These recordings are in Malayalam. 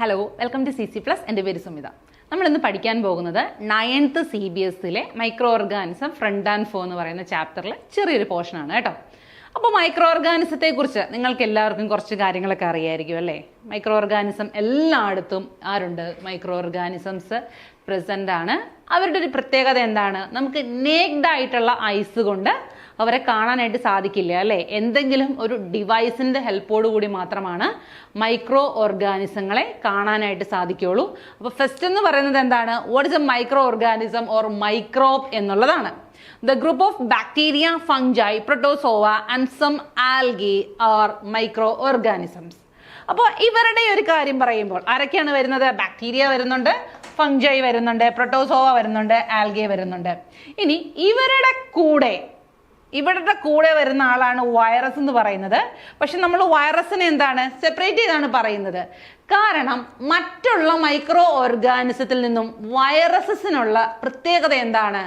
Hello welcome to C C plus എന്റെ പേര് സുമിത. നമ്മളിന്ന് പഠിക്കാൻ പോകുന്നത് നയൻത്ത് സി ബി എസിലെ microorganism friend and foe എന്ന് പറയുന്ന ചാപ്റ്ററിലെ ചെറിയൊരു പോർഷനാണ് കേട്ടോ. അപ്പോൾ മൈക്രോ ഓർഗാനിസത്തെക്കുറിച്ച് നിങ്ങൾക്ക് എല്ലാവർക്കും കുറച്ച് കാര്യങ്ങളൊക്കെ അറിയായിരിക്കും അല്ലേ? മൈക്രോ ഓർഗാനിസം എല്ലായിടത്തും ആരുണ്ട്? മൈക്രോ ഓർഗാനിസംസ് പ്രസന്റ് ആണ്. അവരുടെ ഒരു പ്രത്യേകത എന്താണ്? നമുക്ക് നേക്ഡ് ആയിട്ടുള്ള ഐസ് കൊണ്ട് അവരെ കാണാനായിട്ട് സാധിക്കില്ല അല്ലെ? എന്തെങ്കിലും ഒരു ഡിവൈസിന്റെ കൂടി മാത്രമാണ് മൈക്രോ ഓർഗാനിസങ്ങളെ കാണാനായിട്ട് സാധിക്കുള്ളൂ അപ്പോൾ ഫസ്റ്റ് എന്ന് പറയുന്നത് എന്താണ്? What is a microorganism or microbe എന്നുള്ളതാണ്. The group of bacteria fungi protozoa and some algae are microorganisms അപ്പോൾ ഇവരുടെ ഒരു കാര്യം പറയുമ്പോൾ ആരൊക്കെയാണ് വരുന്നത്? ബാക്ടീരിയ വരുന്നുണ്ട് ഫംഗൈ വരുന്നുണ്ട് പ്രൊട്ടോസോവ വരുന്നുണ്ട് ആൽഗെ വരുന്നുണ്ട്. ഇനി ഇവരുടെ കൂടെ ഇവരുടെ കൂടെ വരുന്ന ആളാണ് വൈറസ് എന്ന് പറയുന്നത്. പക്ഷെ നമ്മൾ വൈറസിനെ എന്താണ്? സെപ്പറേറ്റ് ചെയ്താണ് പറയുന്നത്. കാരണം മറ്റുള്ള മൈക്രോ ഓർഗാനിസത്തിൽ നിന്നും വൈറസസിനുള്ള പ്രത്യേകത എന്താണ്?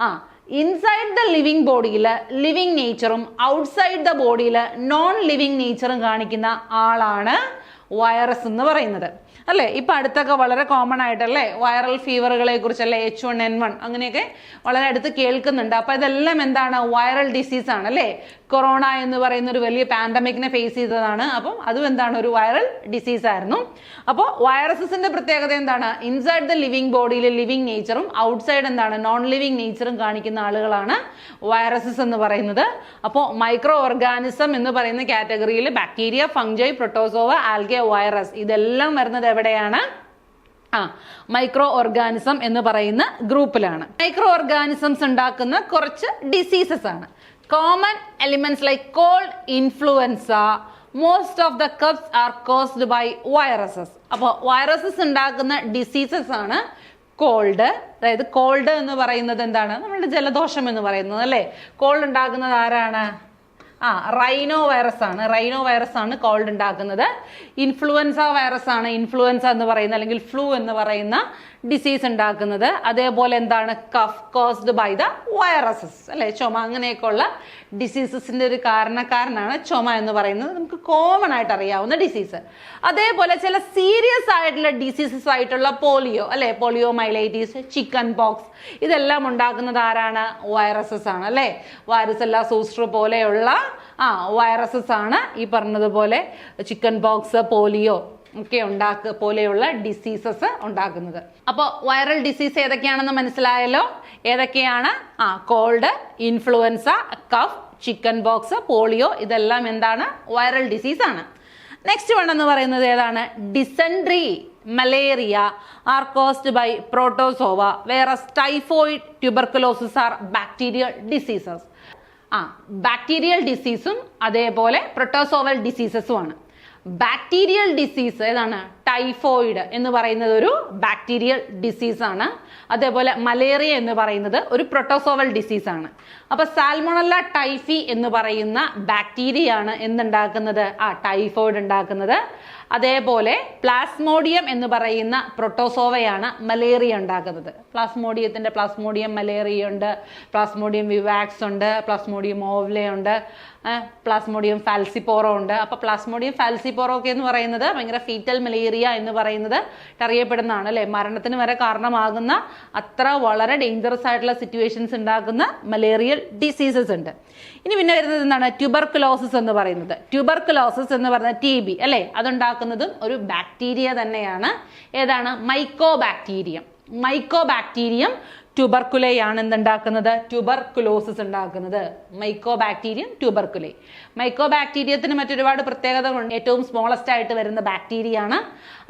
ആ ഇൻസൈഡ് ദ ലിവിങ് ബോഡിയിൽ ലിവിങ് നേച്ചറും ഔട്ട്സൈഡ് ദ ബോഡിയിൽ നോൺ ലിവിങ് നേച്ചറും കാണിക്കുന്ന ആളാണ് വൈറസ് എന്ന് പറയുന്നത്. അല്ലേ? ഇപ്പൊ അടുത്തൊക്കെ വളരെ കോമൺ ആയിട്ടല്ലേ? വൈറൽ ഫീവറുകളെ കുറിച്ചല്ലേ എച്ച് വൺ എൻ വൺ അങ്ങനെയൊക്കെ വളരെ അടുത്ത് കേൾക്കുന്നുണ്ട്. അപ്പൊ ഇതെല്ലാം എന്താണ്? വൈറൽ ഡിസീസ് ആണ് അല്ലേ? കൊറോണ എന്ന് പറയുന്ന ഒരു വലിയ പാൻഡമിക്കിനെ ഫേസ് ചെയ്തതാണ്. അപ്പം അതും എന്താണ്? ഒരു വൈറൽ ഡിസീസ് ആയിരുന്നു. അപ്പോൾ വൈറസസിന്റെ പ്രത്യേകത എന്താണ്? ഇൻസൈഡ് ദ ലിവിങ് ബോഡിയിലെ ലിവിങ് നേച്ചറും ഔട്ട്സൈഡ് എന്താണ്? നോൺ ലിവിങ് നേച്ചറും കാണിക്കുന്ന ആളുകളാണ് വൈറസസ് എന്ന് പറയുന്നത്. അപ്പോൾ മൈക്രോ ഓർഗാനിസം എന്ന് പറയുന്ന കാറ്റഗറിയിൽ bacteria fungi protozoa algae virus ഇതെല്ലാം വരുന്നത് എവിടെയാണ്? ആ മൈക്രോ ഓർഗാനിസം എന്ന് പറയുന്ന ഗ്രൂപ്പിലാണ് മൈക്രോ ഓർഗാനിസംസ് ഉണ്ടാക്കുന്ന കുറച്ച് ഡിസീസസ് ആണ്. Common elements like cold influenza most of the cups are caused by viruses അപ്പോൾ വൈറസസ് ഉണ്ടാക്കുന്ന ഡിസീസസ് ആണ് കോൾഡ് അതായത് കോൾഡ് എന്ന് പറയുന്നത് എന്താണ്? നമ്മുടെ ജലദോഷം എന്ന് പറയുന്നത് അല്ലേ? കോൾഡ് ഉണ്ടാക്കുന്നത് ആരാണ്? ആ റൈനോ വൈറസ് ആണ്. റൈനോ വൈറസ് ആണ് കോൾഡ് ഉണ്ടാക്കുന്നത്. ഇൻഫ്ലുവൻസ വൈറസ് ആണ് ഇൻഫ്ലുവൻസ എന്ന് പറയുന്ന അല്ലെങ്കിൽ ഫ്ലൂ എന്ന് പറയുന്ന ഡിസീസ് ഉണ്ടാക്കുന്നത്. അതേപോലെ എന്താണ്? Cough caused by the viruses അല്ലെ? ചുമ അങ്ങനെയൊക്കെയുള്ള ഡിസീസസിന്റെ ഒരു കാരണക്കാരനാണ് ചുമ എന്ന് പറയുന്നത്. നമുക്ക് കോമൺ ആയിട്ട് അറിയാവുന്ന ഡിസീസ് അതേപോലെ ചില സീരിയസ് ആയിട്ടുള്ള ഡിസീസസ് ആയിട്ടുള്ള പോളിയോ അല്ലെ? പോളിയോ മൈലൈറ്റീസ് ചിക്കൻ പോക്സ് ഇതെല്ലാം ഉണ്ടാക്കുന്നത് ആരാണ്? വൈറസസ് ആണ് അല്ലെ? എല്ലാ സൂസ്റ്റർ പോലെയുള്ള ആ വൈറസസ് ആണ് ഈ പറഞ്ഞതുപോലെ ചിക്കൻ പോക്സ് പോലിയോ ഒക്കെ ഉണ്ടാക്ക പോലെയുള്ള ഡിസീസസ് ഉണ്ടാക്കുന്നത്. അപ്പോൾ വൈറൽ ഡിസീസ് ഏതൊക്കെയാണെന്ന് മനസ്സിലായല്ലോ? ഏതൊക്കെയാണ്? ആ cold influenza cough chicken pox polio ഇതെല്ലാം എന്താണ്? വൈറൽ ഡിസീസ് ആണ്. നെക്സ്റ്റ് വൺ എന്ന് പറയുന്നത് ഏതാണ്? Dysentery malaria are caused by protozoa വേറെ typhoid tuberculosis are bacterial diseases ആ ബാക്ടീരിയൽ ഡിസീസും അതേപോലെ പ്രൊട്ടോസോവൽ ഡിസീസസും ആണ് ബാക്ടീരിയൽ ഡിസീസ് ഏതാണ്? ടൈഫോയിഡ് എന്ന് പറയുന്നത് ഒരു ബാക്ടീരിയൽ ഡിസീസ് ആണ് അതേപോലെ മലേറിയ എന്ന് പറയുന്നത് ഒരു പ്രൊട്ടോസോവൽ ഡിസീസ് ആണ് അപ്പൊ സാൽമോണല്ല ടൈഫി എന്ന് പറയുന്ന ബാക്ടീരിയ ആണ് എന്തുണ്ടാക്കുന്നത്? ആ ടൈഫോയിഡ് ഉണ്ടാക്കുന്നത്. അതേപോലെ പ്ലാസ്മോഡിയം എന്ന് പറയുന്ന പ്രൊട്ടോസോവയാണ് മലേറിയ ഉണ്ടാക്കുന്നത് പ്ലാസ്മോഡിയത്തിന്റെ പ്ലാസ്മോഡിയം മലേറിയ ഉണ്ട് പ്ലാസ്മോഡിയം വിവാക്സ് ഉണ്ട് പ്ലാസ്മോഡിയം ഓവ്ലെ ഉണ്ട് പ്ലാസ്മോഡിയം ഫാൽസിപ്പോറോ ഉണ്ട്. അപ്പോൾ പ്ലാസ്മോഡിയം ഫാൽസിപ്പോറോ ഒക്കെ എന്ന് പറയുന്നത് ഭയങ്കര ഫീറ്റൽ മലേറിയ എന്ന് പറയുന്നത് അറിയപ്പെടുന്നതാണ് അല്ലേ? മരണത്തിന് വരെ കാരണമാകുന്ന അത്ര വളരെ ഡേഞ്ചറസ് ആയിട്ടുള്ള സിറ്റുവേഷൻസ് ഉണ്ടാക്കുന്ന മലേറിയൽ ഡിസീസസ് ഉണ്ട്. ഇനി പിന്നെ വരുന്നത് എന്താണ്? ട്യൂബർക്കുലോസിസ് എന്ന് പറയുന്നത്. ട്യൂബർക്കുലോസിസ് എന്ന് പറയുന്നത് ടി ബി അല്ലെ? അതുണ്ടാക്കുന്നതും ഒരു ബാക്ടീരിയ തന്നെയാണ്. ഏതാണ്? മൈക്കോ ബാക്ടീരിയം മൈക്കോ ബാക്ടീരിയം ട്യൂബർക്കുലയാണ് എന്തുണ്ടാക്കുന്നത് ട്യൂബർക്കുലോസിസ് ഉണ്ടാക്കുന്നത്. മൈക്കോ ബാക്ടീരിയം ട്യൂബർക്കുലേ മൈക്കോ ബാക്ടീരിയത്തിന് മറ്റൊരുപാട് പ്രത്യേകതകളുണ്ട്. ഏറ്റവും സ്മോളസ്റ്റ് ആയിട്ട് വരുന്ന ബാക്ടീരിയ ആണ്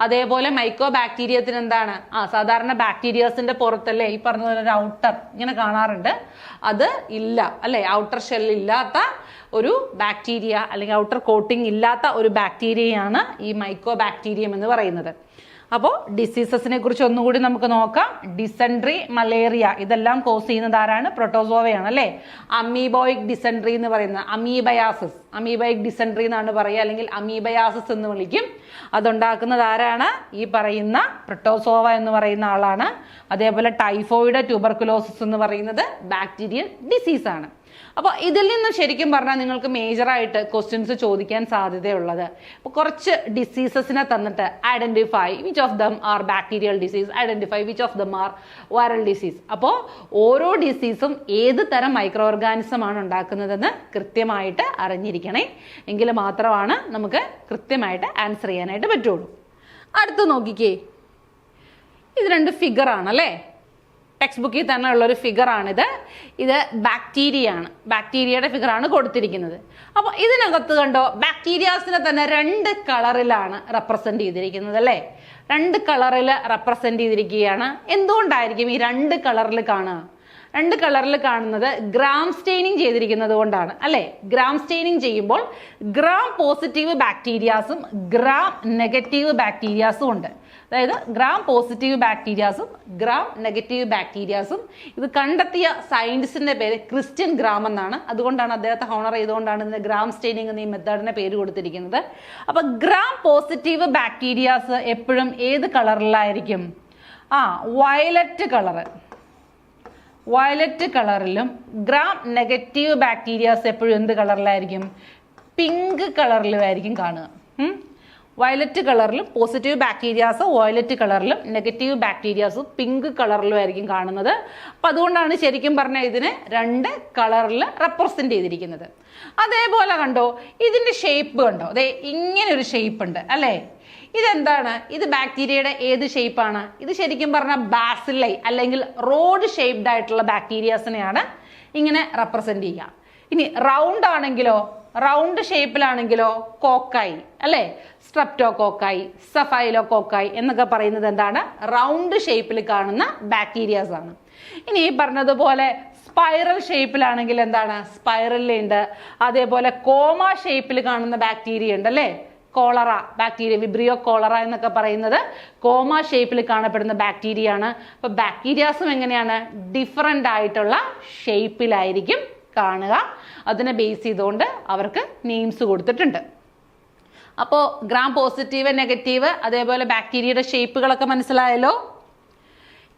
അതേപോലെ മൈക്കോ ബാക്ടീരിയത്തിന് എന്താണ്? ആ സാധാരണ ബാക്ടീരിയസിന്റെ പുറത്തല്ലേ ഈ പറഞ്ഞ പോലെ ഒരു ഔട്ടർ ഇങ്ങനെ കാണാറുണ്ട്. അത് ഇല്ല അല്ലെ? ഔട്ടർ ഷെൽ ഇല്ലാത്ത ഒരു ബാക്ടീരിയ അല്ലെങ്കിൽ ഔട്ടർ കോട്ടിംഗ് ഇല്ലാത്ത ഒരു ബാക്ടീരിയയാണ് ഈ മൈക്കോ ബാക്ടീരിയം എന്ന് പറയുന്നത്. അപ്പോൾ ഡിസീസസിനെ കുറിച്ച് ഒന്നുകൂടി നമുക്ക് നോക്കാം. ഡിസെൻട്രി മലേറിയ ഇതെല്ലാം കോസ് ചെയ്യുന്നത് ആരാണ്? പ്രൊട്ടോസോവയാണ് അല്ലേ? അമീബോയിക് ഡിസെൻട്രി എന്ന് പറയുന്നത് അമീബയാസിസ് അമീബോയിക് ഡിസെൻട്രി എന്നാണ് പറയുക അല്ലെങ്കിൽ അമീബയാസിസ് എന്ന് വിളിക്കും. അതുണ്ടാക്കുന്നത് ആരാണ്? ഈ പറയുന്ന പ്രൊട്ടോസോവ എന്ന് പറയുന്ന ആളാണ്. അതേപോലെ ടൈഫോയിഡ് ട്യൂബർക്കുലോസിസ് എന്ന് പറയുന്നത് ബാക്ടീരിയൽ ഡിസീസ് ആണ്. അപ്പോൾ ഇതിൽ നിന്ന് ശരിക്കും പറഞ്ഞാൽ നിങ്ങൾക്ക് മേജറായിട്ട് ക്വസ്റ്റ്യൻസ് ചോദിക്കാൻ സാധ്യതയുള്ളത്. അപ്പോൾ കുറച്ച് ഡിസീസസിനെ തന്നിട്ട് identify which of them are bacterial disease identify which of them are viral disease അപ്പോൾ ഓരോ ഡിസീസും ഏത് തരം മൈക്രോ ഓർഗാനിസം ആണ് ഉണ്ടാക്കുന്നതെന്ന് കൃത്യമായിട്ട് അറിഞ്ഞിരിക്കണേ. എങ്കിൽ മാത്രമാണ് നമുക്ക് കൃത്യമായിട്ട് ആൻസർ ചെയ്യാനായിട്ട് പറ്റുള്ളൂ. അടുത്ത് നോക്കിക്കേ. ഇത് രണ്ട് ഫിഗർ ആണല്ലേ? ടെക്സ്റ്റ് ബുക്കിൽ തന്നെ ഉള്ള ഒരു ഫിഗർ ആണിത് ഇത് ബാക്ടീരിയ ആണ് ബാക്ടീരിയയുടെ ഫിഗർ ആണ് കൊടുത്തിരിക്കുന്നത്. അപ്പോൾ ഇതിനകത്ത് കണ്ടോ ബാക്ടീരിയാസിനെ തന്നെ രണ്ട് കളറിലാണ് റെപ്രസെന്റ് ചെയ്തിരിക്കുന്നത് അല്ലേ? രണ്ട് കളറിൽ റെപ്രസെന്റ് ചെയ്തിരിക്കുകയാണ്. എന്തുകൊണ്ടായിരിക്കും ഈ രണ്ട് കളറിൽ കാണുക? രണ്ട് കളറിൽ കാണുന്നത് ഗ്രാം സ്റ്റെയിനിങ് ചെയ്തിരിക്കുന്നത് കൊണ്ടാണ് അല്ലെ? ഗ്രാം സ്റ്റെയിനിങ് ചെയ്യുമ്പോൾ ഗ്രാം പോസിറ്റീവ് ബാക്ടീരിയാസും ഗ്രാം നെഗറ്റീവ് ബാക്ടീരിയാസും ഉണ്ട്. അതായത് ഗ്രാം പോസിറ്റീവ് ബാക്ടീരിയാസും ഗ്രാം നെഗറ്റീവ് ബാക്ടീരിയാസും ഇത് കണ്ടെത്തിയ സയന്റിസ്റ്റിന്റെ പേര് ക്രിസ്ത്യൻ ഗ്രാം എന്നാണ്. അതുകൊണ്ടാണ് അദ്ദേഹത്തെ ഹോണർ ചെയ്തുകൊണ്ടാണ് ഇതിന് ഗ്രാം സ്റ്റെയിനിങ് എന്ന ഈ മെത്തേഡിന്റെ പേര് കൊടുത്തിരിക്കുന്നത്. അപ്പൊ ഗ്രാം പോസിറ്റീവ് ബാക്ടീരിയാസ് എപ്പോഴും ഏത് കളറിലായിരിക്കും ആ വയലറ്റ് കളറ് വയലറ്റ് കളറിലും ഗ്രാം നെഗറ്റീവ് ബാക്ടീരിയാസ് എപ്പോഴും എന്ത് കളറിലായിരിക്കും പിങ്ക് കളറിലുമായിരിക്കും കാണുക. വയലറ്റ് കളറിലും പോസിറ്റീവ് ബാക്ടീരിയാസ് വയലറ്റ് കളറിലും നെഗറ്റീവ് ബാക്ടീരിയാസ് പിങ്ക് കളറിലും ആയിരിക്കും കാണുന്നത്. അപ്പം അതുകൊണ്ടാണ് ശരിക്കും പറഞ്ഞാൽ ഇതിനെ രണ്ട് കളറിൽ റെപ്രസെന്റ് ചെയ്തിരിക്കുന്നത്. അതേപോലെ കണ്ടോ ഇതിന്റെ ഷേപ്പ് കണ്ടോ? അതെ ഇങ്ങനെ ഒരു ഷേപ്പ് ഉണ്ട് അല്ലേ? ഇതെന്താണ്? ഇത് ബാക്ടീരിയയുടെ ഏത് ഷേപ്പാണ് ഇത് ശരിക്കും പറഞ്ഞാൽ ബാസിലൈ അല്ലെങ്കിൽ റോഡ് ഷേപ്ഡ് ആയിട്ടുള്ള ബാക്ടീരിയാസിനെയാണ് ഇങ്ങനെ റെപ്രസെന്റ് ചെയ്യുക. ഇനി റൗണ്ട് ആണെങ്കിലോ റൗണ്ട് ഷേപ്പിലാണെങ്കിലോ കോക്കായി അല്ലേ? സ്ട്രപ്റ്റോ കോക്കായി സഫൈലോ കോക്കായി എന്നൊക്കെ പറയുന്നത് എന്താണ്? റൗണ്ട് ഷേപ്പിൽ കാണുന്ന ബാക്ടീരിയാസ് ആണ്. ഇനി ഈ പറഞ്ഞതുപോലെ സ്പൈറൽ ഷേപ്പിലാണെങ്കിൽ എന്താണ്? സ്പൈറലുണ്ട് അതേപോലെ കോമ ഷേപ്പിൽ കാണുന്ന ബാക്ടീരിയ ഉണ്ട് അല്ലേ? കോളറ ബാക്ടീരിയ വിബ്രിയോ കോളറ എന്നൊക്കെ പറയുന്നത് കോമ ഷേപ്പിൽ കാണപ്പെടുന്ന ബാക്ടീരിയ ആണ്. അപ്പൊ ബാക്ടീരിയാസും എങ്ങനെയാണ്? ഡിഫറന്റ് ആയിട്ടുള്ള ഷേപ്പിലായിരിക്കും കാണുക. അതിനെ ബേസ് ചെയ്തുകൊണ്ട് അവർക്ക് നെയിംസ് കൊടുത്തിട്ടുണ്ട്. അപ്പോൾ ഗ്രാം പോസിറ്റീവ് നെഗറ്റീവ് അതേപോലെ ബാക്ടീരിയയുടെ ഷേപ്പുകളൊക്കെ മനസ്സിലായല്ലോ?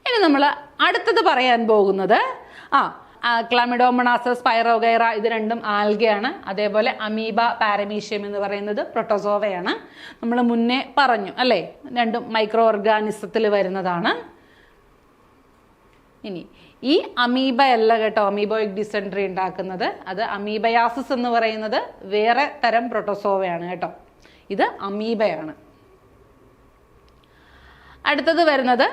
ഇനി നമ്മൾ അടുത്തത് പറയാൻ പോകുന്നത് ആ ക്ലാമിഡോമണാസ സ്പൈറോഗൈറ ഇത് രണ്ടും ആൽഗയാണ്. അതേപോലെ അമീബ പാരമീഷ്യം എന്ന് പറയുന്നത് പ്രൊട്ടോസോവയാണ് നമ്മൾ മുന്നേ പറഞ്ഞു അല്ലേ? രണ്ടും മൈക്രോ ഓർഗാനിസത്തിൽ വരുന്നതാണ്. ഇനി ഈ അമീബ അല്ല കേട്ടോ അമീബോയിക് ഡിസെൻട്രി ഉണ്ടാക്കുന്നത്. അത് അമീബയാസിസ് എന്ന് പറയുന്നത് വേറെ തരം പ്രൊട്ടോസോവയാണ് കേട്ടോ. ഇത് അമീബയാണ്. അടുത്തത് വരുന്നത്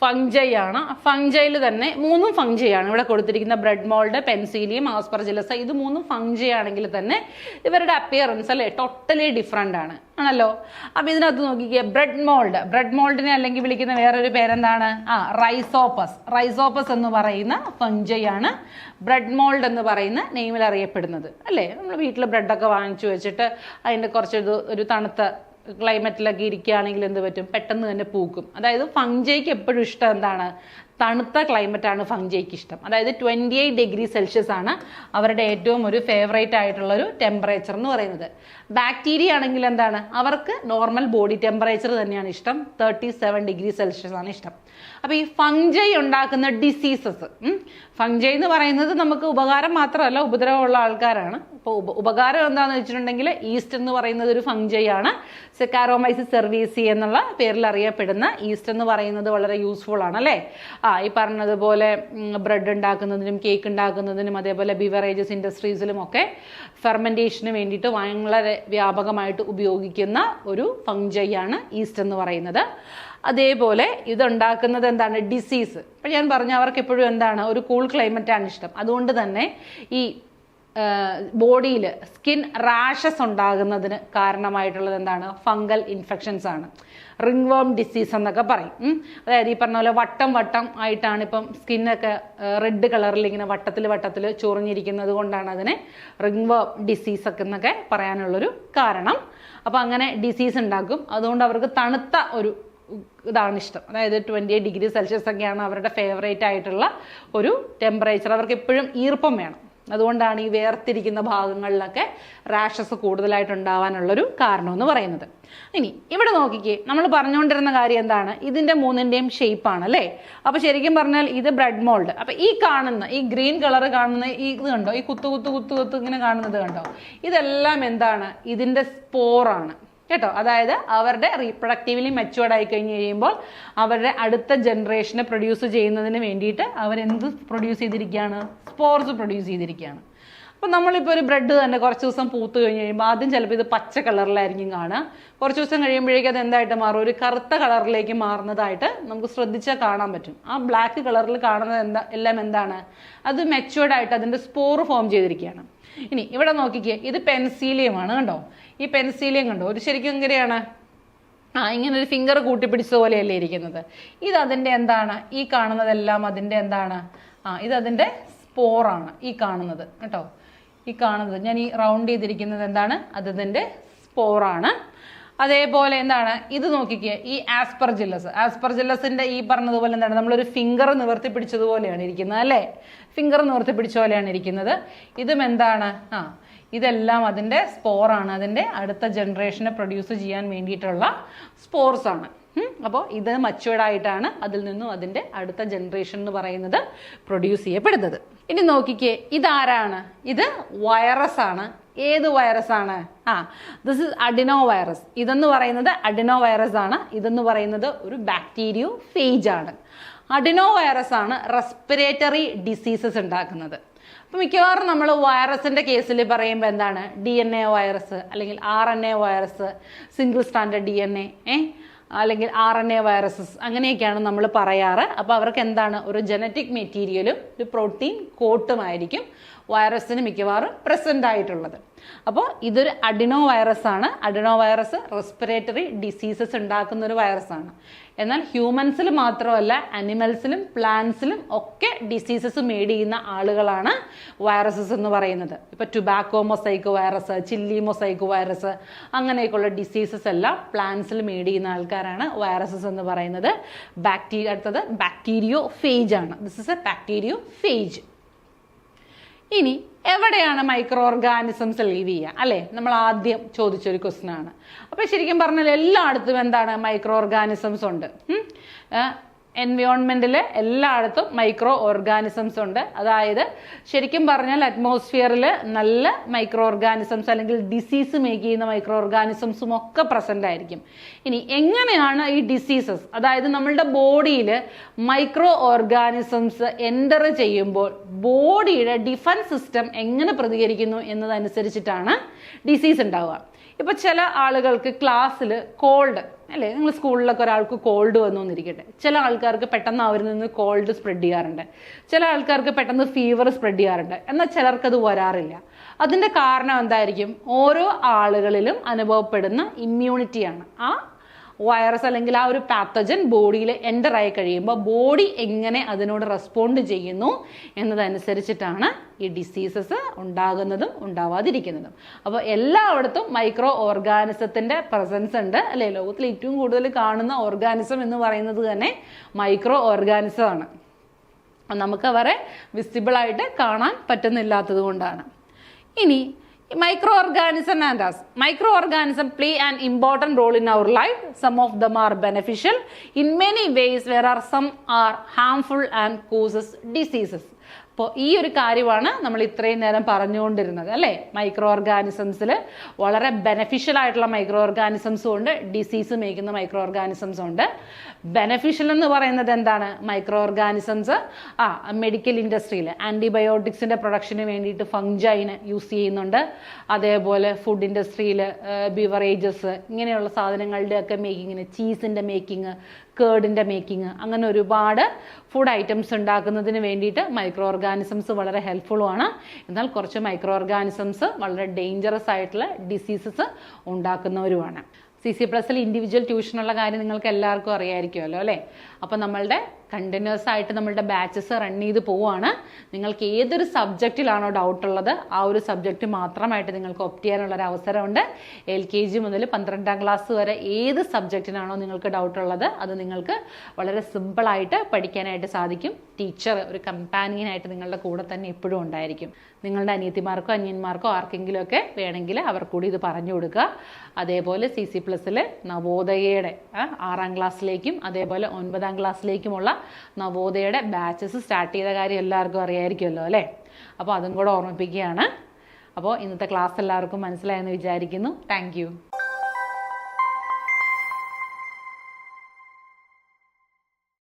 ഫങ്ജൈ ആണ്. ഫങ്ജയിൽ തന്നെ മൂന്നും ഫങ്ജൈ ആണ് ഇവിടെ കൊടുത്തിരിക്കുന്ന. ബ്രെഡ് മോൾഡ് പെൻസീലിയം ആസ്പർജിലസ ഇത് മൂന്നും ഫങ്ജൈ ആണെങ്കിൽ തന്നെ ഇവരുടെ അപ്പിയറൻസ് അല്ലേ ടോട്ടലി ഡിഫറെന്റ് ആണ്. ആണല്ലോ? അപ്പം ഇതിനകത്ത് നോക്കിക്കുക ബ്രെഡ് മോൾഡ്. ബ്രെഡ് മോൾഡിനെ അല്ലെങ്കിൽ വിളിക്കുന്ന വേറൊരു പേരെന്താണ്? ആ റൈസോപ്പസ് റൈസോപ്പസ് എന്ന് പറയുന്ന ഫങ്ജൈ ആണ് ബ്രെഡ് മോൾഡ് എന്ന് പറയുന്ന നെയിമിൽ അറിയപ്പെടുന്നത്. അല്ലേ? നമ്മൾ വീട്ടിൽ ബ്രെഡൊക്കെ വാങ്ങിച്ചു വെച്ചിട്ട് അതിന്റെ കുറച്ചൊരു ഒരു തണുത്ത ക്ലൈമറ്റിലൊക്കെ ഇരിക്കുകയാണെങ്കിൽ എന്ത് പറ്റും? പെട്ടെന്ന് തന്നെ പൂക്കും. അതായത് ഫങ്ജയ്ക്ക് എപ്പോഴും ഇഷ്ടം എന്താണ്? തണുത്ത ക്ലൈമറ്റാണ് ഫങ്ജയ്ക്ക് ഇഷ്ടം അതായത് ട്വന്റി എയ്റ്റ് ഡിഗ്രി സെൽഷ്യസ് ആണ് അവരുടെ ഏറ്റവും ഒരു ഫേവറേറ്റ് ആയിട്ടുള്ള ഒരു ടെമ്പറേച്ചർ എന്ന് പറയുന്നത്. ബാക്ടീരിയ ആണെങ്കിൽ എന്താണ്? അവർക്ക് നോർമൽ ബോഡി ടെമ്പറേച്ചർ തന്നെയാണ് ഇഷ്ടം. തേർട്ടി സെവൻ ഡിഗ്രി സെൽഷ്യസ് ആണ് ഇഷ്ടം. അപ്പോൾ ഈ ഫങ്ജൈ ഉണ്ടാക്കുന്ന ഡിസീസസ് ഫങ്ജൈ എന്ന് പറയുന്നത് നമുക്ക് ഉപകാരം മാത്രമല്ല ഉപദ്രവമുള്ള ആൾക്കാരാണ്. അപ്പോൾ ഉപ ഉപകാരം എന്താണെന്ന് വെച്ചിട്ടുണ്ടെങ്കിൽ ഈസ്റ്റ് എന്ന് പറയുന്നത് ഒരു ഫങ്ജൈ ആണ്. സെക്കാരോമൈസിസ് സെർവീസി എന്നുള്ള പേരിൽ അറിയപ്പെടുന്ന ഈസ്റ്റ് എന്ന് പറയുന്നത് വളരെ യൂസ്ഫുൾ ആണ് അല്ലേ? ആ ഈ പറഞ്ഞതുപോലെ ബ്രെഡ് ഉണ്ടാക്കുന്നതിനും കേക്ക് ഉണ്ടാക്കുന്നതിനും അതേപോലെ ബിവറേജസ് ഇൻഡസ്ട്രീസിലും ഒക്കെ ഫെർമെന്റേഷന് വേണ്ടിയിട്ട് വളരെ വ്യാപകമായിട്ട് ഉപയോഗിക്കുന്ന ഒരു ഫംഗ്ജയാണ് ഈസ്റ്റ് എന്ന് പറയുന്നത്. അതേപോലെ ഇതുണ്ടാക്കുന്നത് എന്താണ്? ഡിസീസ് ഇപ്പം ഞാൻ പറഞ്ഞു അവർക്ക് എപ്പോഴും എന്താണ്? ഒരു കൂൾ ക്ലൈമറ്റാണ് ഇഷ്ടം. അതുകൊണ്ട് തന്നെ ഈ ബോഡിയിൽ സ്കിൻ റാഷസ് ഉണ്ടാകുന്നതിന് കാരണമായിട്ടുള്ളത് എന്താണ്? ഫംഗൽ ഇൻഫെക്ഷൻസ് ആണ്. റിംഗ് വേം ഡിസീസ് എന്നൊക്കെ പറയും. അതായത് ഈ പറഞ്ഞ പോലെ വട്ടം വട്ടം ആയിട്ടാണ് ഇപ്പം സ്കിന്നൊക്കെ റെഡ് കളറിൽ ഇങ്ങനെ വട്ടത്തിൽ വട്ടത്തിൽ ചൊറിഞ്ഞിരിക്കുന്നത് കൊണ്ടാണ് അതിനെ റിംഗ് വേം ഡിസീസ് ഒക്കെ എന്നൊക്കെ പറയാനുള്ളൊരു കാരണം. അപ്പോൾ അങ്ങനെ ഡിസീസ് ഉണ്ടാക്കും. അതുകൊണ്ട് അവർക്ക് തണുത്ത ഒരു ഇതാണ് ഇഷ്ടം. അതായത് ട്വന്റി എയ്റ്റ് ഡിഗ്രി സെൽഷ്യസ് ഒക്കെയാണ് അവരുടെ ഫേവറേറ്റ് ആയിട്ടുള്ള ഒരു ടെമ്പറേച്ചർ അവർക്ക് എപ്പോഴും ഈർപ്പം വേണം. അതുകൊണ്ടാണ് ഈ വേർതിരിക്കുന്ന ഭാഗങ്ങളിലൊക്കെ റാഷസ് കൂടുതലായിട്ട് ഉണ്ടാവാനുള്ളൊരു കാരണം എന്ന് പറയുന്നത്. ഇനി ഇവിടെ നോക്കിക്കേ നമ്മൾ പറഞ്ഞുകൊണ്ടിരുന്ന കാര്യം എന്താണ്? ഇതിന്റെ മൂന്നിന്റെയും ഷേപ്പാണ് അല്ലേ? അപ്പൊ ശരിക്കും പറഞ്ഞാൽ ഇത് ബ്രെഡ് മോൾഡ്. അപ്പൊ ഈ കാണുന്ന ഈ ഗ്രീൻ കളർ കാണുന്ന ഈ ഇത് കണ്ടോ? ഈ കുത്തു കുത്തു കുത്തു കുത്തു ഇങ്ങനെ കാണുന്നത് കണ്ടോ? ഇതെല്ലാം എന്താണ്? ഇതിന്റെ സ്പോറാണ് കേട്ടോ? അതായത് അവരുടെ റീപ്രൊഡക്റ്റീവ്ലി മെച്ചുവേർഡ് ആയി കഴിഞ്ഞ് കഴിയുമ്പോൾ അവരുടെ അടുത്ത ജനറേഷനെ പ്രൊഡ്യൂസ് ചെയ്യുന്നതിന് വേണ്ടിയിട്ട് അവരെന്ത് പ്രൊഡ്യൂസ് ചെയ്തിരിക്കുകയാണ്? സ്പോർസ് പ്രൊഡ്യൂസ് ചെയ്തിരിക്കുകയാണ്. അപ്പം നമ്മളിപ്പോൾ ഒരു ബ്രെഡ് തന്നെ കുറച്ച് ദിവസം പൂത്ത് കഴിഞ്ഞ് കഴിയുമ്പോൾ ആദ്യം ചിലപ്പോൾ ഇത് പച്ച കളറിലായിരിക്കും കാണുക. കുറച്ച് ദിവസം കഴിയുമ്പോഴേക്കും അത് എന്തായിട്ട് മാറും? ഒരു കറുത്ത കളറിലേക്ക് മാറുന്നതായിട്ട് നമുക്ക് ശ്രദ്ധിച്ചാൽ കാണാൻ പറ്റും. ആ ബ്ലാക്ക് കളറിൽ കാണുന്നത് എന്താ എല്ലാം എന്താണ്? അത് മെച്ചുവേർഡ് ആയിട്ട് അതിന്റെ സ്പോർ ഫോം ചെയ്തിരിക്കുകയാണ്. ഇനി ഇവിടെ നോക്കിക്കേ ഇത് പെൻസീലിയമാണ് കണ്ടോ? ഈ പെൻസീലിയം കണ്ടോ? ഒരു ശരിക്കും എങ്ങനെയാണ് ആ ഇങ്ങനെ ഒരു ഫിംഗർ കൂട്ടിപ്പിടിച്ച പോലെയല്ലേ ഇരിക്കുന്നത്. ഇത് അതിന്റെ എന്താണ്? ഈ കാണുന്നതെല്ലാം അതിന്റെ എന്താണ്? ആ ഇത് അതിന്റെ സ്പോറാണ് ഈ കാണുന്നത് കേട്ടോ? ഈ കാണുന്നത് ഞാൻ ഈ റൗണ്ട് ചെയ്തിരിക്കുന്നത് എന്താണ്? അത് ഇതിന്റെ സ്പോറാണ് അതേപോലെ എന്താണ്? ഇത് നോക്കിക്കുക ഈ ആസ്പർജില്ലസ് ആസ്പർജില്ലസിന്റെ ഈ പറഞ്ഞതുപോലെ എന്താണ്? നമ്മളൊരു ഫിംഗർ നിവർത്തി പിടിച്ചതുപോലെയാണ് ഇരിക്കുന്നത് അല്ലേ? ഫിംഗർ നിവർത്തി പിടിച്ച പോലെയാണ് ഇരിക്കുന്നത്. ഇതും എന്താണ്? ആ ഇതെല്ലാം അതിന്റെ സ്പോറാണ് അതിന്റെ അടുത്ത ജനറേഷനെ പ്രൊഡ്യൂസ് ചെയ്യാൻ വേണ്ടിയിട്ടുള്ള സ്പോർസ് ആണ്. അപ്പോൾ ഇത് മച്ചുവേഡായിട്ടാണ് അതിൽ നിന്നും അതിന്റെ അടുത്ത ജനറേഷൻ എന്ന് പറയുന്നത് പ്രൊഡ്യൂസ് ചെയ്യപ്പെടുന്നത്. ഇനി നോക്കിക്കേ ഇതാരാണ്? ഇത് വൈറസ് ആണ് ഏത് വൈറസ് ആണ് ആ ദിസ് ഇസ് അഡിനോ വൈറസ് ഇതെന്ന് പറയുന്നത് അഡിനോ വൈറസ് ആണ്. ഇതെന്ന് പറയുന്നത് ഒരു ബാക്ടീരിയോ ഫേജ് ആണ്. അഡിനോ വൈറസ് ആണ് റെസ്പിറേറ്ററി ഡിസീസസ് ഉണ്ടാക്കുന്നത്. അപ്പോൾ മിക്കവാറും നമ്മൾ വൈറസിന്റെ കേസിൽ പറയുമ്പോൾ എന്താണ്? ഡി എൻ എ വൈറസ് അല്ലെങ്കിൽ R N A virus single standard D N A ഏ? അല്ലെങ്കിൽ ആർ എൻ എ വൈറസസ് അങ്ങനെയൊക്കെയാണ് നമ്മൾ പറയാറ്. അപ്പോൾ അവർക്ക് എന്താണ്? ഒരു ജനറ്റിക് മെറ്റീരിയലും ഒരു പ്രോട്ടീൻ കോട്ടുമായിരിക്കും വൈറസിന് മിക്കവാറും പ്രസന്റ് ആയിട്ടുള്ളത്. അപ്പോൾ ഇതൊരു അഡിനോ വൈറസ് ആണ് അഡിനോ വൈറസ് റെസ്പിറേറ്ററി ഡിസീസസ് ഉണ്ടാക്കുന്ന ഒരു വൈറസ് ആണ് എന്നാൽ ഹ്യൂമൻസിൽ മാത്രമല്ല അനിമൽസിലും പ്ലാന്റ്സിലും ഒക്കെ ഡിസീസസ് മേഡ് ചെയ്യുന്ന ആളുകളാണ് വൈറസസ് എന്ന് പറയുന്നത്. ഇപ്പൊ tobacco mosaic virus chilli mosaic virus അങ്ങനെയൊക്കെയുള്ള ഡിസീസസ് എല്ലാം പ്ലാന്റ്സിൽ മേഡ് ചെയ്യുന്ന ആൾക്കാരാണ് വൈറസസ് എന്ന് പറയുന്നത്. ബാക്ടീരിയ അടുത്തത് ബാക്ടീരിയോ ഫേജ് ആണ് this is a bacteriophage ഇനി എവിടെയാണ് മൈക്രോ ഓർഗാനിസംസ് ലീവ് ചെയ്യുക? അല്ലേ? നമ്മൾ ആദ്യം ചോദിച്ചൊരു ക്വസ്റ്റൻ ആണ്. അപ്പോൾ ശരിക്കും പറഞ്ഞാൽ എല്ലായിടത്തും എന്താണ് മൈക്രോ ഓർഗാനിസംസ് ഉണ്ട് എൻവയോൺമെന്റിൽ എല്ലായിടത്തും മൈക്രോ ഓർഗാനിസംസ് ഉണ്ട്. അതായത് ശരിക്കും പറഞ്ഞാൽ അറ്റ്മോസ്ഫിയറിൽ നല്ല മൈക്രോ ഓർഗാനിസംസ് അല്ലെങ്കിൽ ഡിസീസ് മേക്ക് ചെയ്യുന്ന മൈക്രോ ഓർഗാനിസംസും ഒക്കെ പ്രസന്റ് ആയിരിക്കും. ഇനി എങ്ങനെയാണ് ഈ ഡിസീസസ് അതായത് നമ്മളുടെ ബോഡിയിൽ മൈക്രോ ഓർഗാനിസംസ് എന്റർ ചെയ്യുമ്പോൾ ബോഡിയുടെ ഡിഫൻസ് സിസ്റ്റം എങ്ങനെ പ്രതികരിക്കുന്നു എന്നതനുസരിച്ചിട്ടാണ് ഡിസീസ് ഉണ്ടാവുക. ഇപ്പൊ ചില ആളുകൾക്ക് ക്ലാസ്സിൽ കോൾഡ് അല്ലേ? നിങ്ങൾ സ്കൂളിലൊക്കെ ഒരാൾക്ക് കോൾഡ് വന്നു എന്നിരിക്കട്ടെ ചില ആൾക്കാർക്ക് പെട്ടെന്ന് അവരിൽ നിന്ന് കോൾഡ് സ്പ്രെഡ് ചെയ്യാറുണ്ട്. ചില ആൾക്കാർക്ക് പെട്ടെന്ന് ഫീവർ സ്പ്രെഡ് ചെയ്യാറുണ്ട്. എന്നാൽ ചിലർക്കത് വരാറില്ല. അതിന്റെ കാരണം എന്തായിരിക്കും? ഓരോ ആളുകളിലും അനുഭവപ്പെടുന്ന ഇമ്മ്യൂണിറ്റിയാണ് ആ വൈറസ് അല്ലെങ്കിൽ ആ ഒരു പാത്തജൻ ബോഡിയിൽ എന്റർ ആയി കഴിയുമ്പോൾ ബോഡി എങ്ങനെ അതിനോട് റെസ്പോണ്ട് ചെയ്യുന്നു എന്നതനുസരിച്ചിട്ടാണ് ഈ ഡിസീസസ് ഉണ്ടാകുന്നതും ഉണ്ടാവാതിരിക്കുന്നതും. അപ്പോൾ എല്ലായിടത്തും മൈക്രോ ഓർഗാനിസത്തിന്റെ പ്രസൻസ് ഉണ്ട്. അല്ലേ? ലോകത്തിൽ ഏറ്റവും കൂടുതൽ കാണുന്ന ഓർഗാനിസം എന്ന് പറയുന്നത് തന്നെ മൈക്രോ ഓർഗാനിസം ആണ്. നമുക്ക് അവരെ വിസിബിളായിട്ട് കാണാൻ പറ്റുന്നില്ലാത്തത് കൊണ്ടാണ്. ഇനി Microorganism and us. Microorganism play an important role in our life. Some of them are beneficial. In many ways, where are some are harmful and causes diseases. അപ്പോൾ ഈ ഒരു കാര്യമാണ് നമ്മൾ ഇത്രയും നേരം പറഞ്ഞുകൊണ്ടിരുന്നത് അല്ലേ? മൈക്രോ ഓർഗാനിസംസിൽ വളരെ ബെനഫിഷ്യൽ ആയിട്ടുള്ള മൈക്രോ ഓർഗാനിസംസും ഉണ്ട് ഡിസീസ് മേക്കുന്ന മൈക്രോ ഓർഗാനിസംസും ഉണ്ട്. ബെനഫിഷ്യൽ എന്ന് പറയുന്നത് എന്താണ്? മൈക്രോ ഓർഗാനിസംസ് ആ മെഡിക്കൽ ഇൻഡസ്ട്രിയിൽ ആന്റിബയോട്ടിക്സിന്റെ പ്രൊഡക്ഷന് വേണ്ടിയിട്ട് ഫങ്ജൈന് യൂസ് ചെയ്യുന്നുണ്ട്. അതേപോലെ ഫുഡ് ഇൻഡസ്ട്രിയിൽ ബിവറേജസ് ഇങ്ങനെയുള്ള സാധനങ്ങളുടെയൊക്കെ മേക്കിങ്ങിന് ചീസിന്റെ മേക്കിങ് കേർഡിന്റെ മേക്കിംഗ് അങ്ങനെ ഒരുപാട് ഫുഡ് ഐറ്റംസ് ഉണ്ടാക്കുന്നതിന് വേണ്ടിയിട്ട് മൈക്രോ ഓർഗാനിസംസ് വളരെ ഹെൽപ്ഫുള്ളുമാണ് എന്നാൽ കുറച്ച് മൈക്രോ ഓർഗാനിസംസ് വളരെ ഡേഞ്ചറസ് ആയിട്ടുള്ള ഡിസീസസ് ഉണ്ടാക്കുന്നവരുമാണ്. സി സി പ്ലസിൽ ഇൻഡിവിജ്വൽ ട്യൂഷനുള്ള കാര്യം നിങ്ങൾക്ക് എല്ലാവർക്കും അറിയാമായിരിക്കുമല്ലോ അല്ലേ? അപ്പോൾ നമ്മളുടെ കണ്ടിന്യൂസ് ആയിട്ട് നമ്മളുടെ ബാച്ചസ് റൺ ചെയ്ത് പോവുകയാണ്. നിങ്ങൾക്ക് ഏതൊരു സബ്ജക്റ്റിലാണോ ഡൗട്ട് ഉള്ളത് ആ ഒരു സബ്ജക്റ്റ് മാത്രമായിട്ട് നിങ്ങൾക്ക് ഒപ്റ്റ് ചെയ്യാനുള്ള ഒരു അവസരമുണ്ട്. എൽ കെ ജി മുതൽ പന്ത്രണ്ടാം ക്ലാസ് വരെ ഏത് സബ്ജക്റ്റിനാണോ നിങ്ങൾക്ക് ഡൗട്ട് ഉള്ളത് അത് നിങ്ങൾക്ക് വളരെ സിമ്പിളായിട്ട് പഠിക്കാനായിട്ട് സാധിക്കും. ടീച്ചർ ഒരു കമ്പാനിയനായിട്ട് നിങ്ങളുടെ കൂടെ തന്നെ എപ്പോഴും ഉണ്ടായിരിക്കും. നിങ്ങളുടെ അനിയത്തിമാർക്കോ അനിയന്മാർക്കോ ആർക്കെങ്കിലും ഒക്കെ വേണമെങ്കിൽ അവർ കൂടി ഇത് പറഞ്ഞു കൊടുക്കുക. അതേപോലെ സി സി പ്ലസ്സിൽ നവോദയയുടെ ആറാം ക്ലാസ്സിലേക്കും അതേപോലെ ഒൻപതാം ക്ലാസ്സിലേക്കുമുള്ള നവോദയയുടെ ബാച്ചസ് സ്റ്റാർട്ട് ചെയ്ത കാര്യം എല്ലാവർക്കും അറിയായിരിക്കുമല്ലോ അല്ലേ? അപ്പോൾ അതും കൂടെ ഓർമ്മിപ്പിക്കുകയാണ്. അപ്പോൾ ഇന്നത്തെ ക്ലാസ് എല്ലാവർക്കും മനസ്സിലായെന്ന് വിചാരിക്കുന്നു. താങ്ക്